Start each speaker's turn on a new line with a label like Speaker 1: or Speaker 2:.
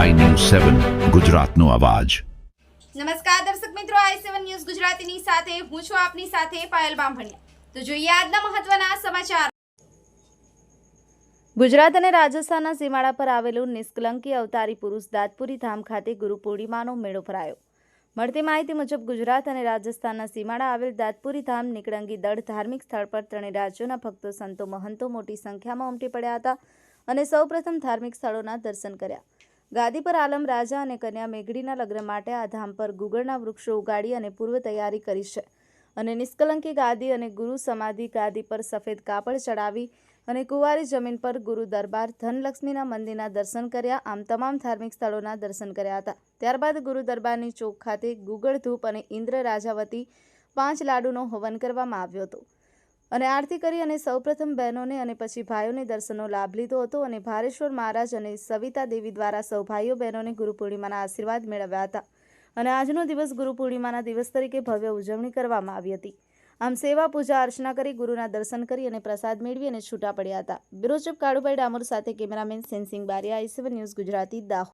Speaker 1: સેવન, ગુજરાતનો અવાજ.
Speaker 2: નમસ્કાર દર્શક મિત્રો, આઈ સેવન ન્યૂઝ ગુજરાતીની સાથે હું છું આપની સાથે પાયલ બામભણિયા. તો જોઈએ આજના મહત્વના સમાચાર. ગુજરાત અને રાજસ્થાનના સીમાડા પર આવેલું નિષ્કલંકી અવતારી પુરુષ દાતપુરી ધામ ખાતે ગુરુ પૂર્ણિમાનો મેળો ભરાયો. મળતી માહિતી મુજબ ગુજરાત અને રાજસ્થાનના સીમાડા આવેલ દાતપુરી ધામ નિકળંગી દળ ધાર્મિક સ્થળ પર ત્રણેય રાજ્યોના ભક્તો, સંતો, મહંતો મોટી સંખ્યામાં ઉમટી પડ્યા હતા અને સૌપ્રથમ ધાર્મિક સ્થળોના દર્શન કર્યા. ગાદી પર આલમ રાજા અને કન્યા મેઘડીના લગ્ન માટે આ ધામ પર ગુગળના વૃક્ષો ઉગાડી અને પૂર્વ તૈયારી કરી છે. અને નિષ્કલંકી ગાદી અને ગુરુ સમાધિ ગાદી પર સફેદ કાપડ ચડાવી અને કુંવારી જમીન પર ગુરુ દરબાર ધનલક્ષ્મીના મંદિરના દર્શન કર્યા, આમ તમામ ધાર્મિક સ્થળોના દર્શન કર્યા હતા. ત્યારબાદ ગુરુ દરબારની ચોક ખાતે ગુગળ ધૂપ અને ઇન્દ્ર રાજાવતી પાંચ લાડુનો હવન કરવામાં આવ્યો હતો. અને આરતી કરી અને સૌપ્રથમ બહેનોને અને પછી ભાઈઓને દર્શનનો લાભ લીધો હતો અને ભારેશ્વર મહારાજ અને સવિતા દેવી દ્વારા સૌ ભાઈઓ બહેનોને ગુરુ પૂર્ણિમાના આશીર્વાદ મેળવ્યા હતા. અને આજનો દિવસ ગુરુ પૂર્ણિમાના દિવસ તરીકે ભવ્ય ઉજવણી કરવામાં આવી હતી. આમ સેવા, પૂજા, અર્ચના કરી ગુરુના દર્શન કરી અને પ્રસાદ મેળવી અને છૂટા પડ્યા હતા. બ્યુરો ચીફ કાળુભાઈ ડામોર સાથે cameraman Sensing Baria, I seven news Gujarati, Dahod.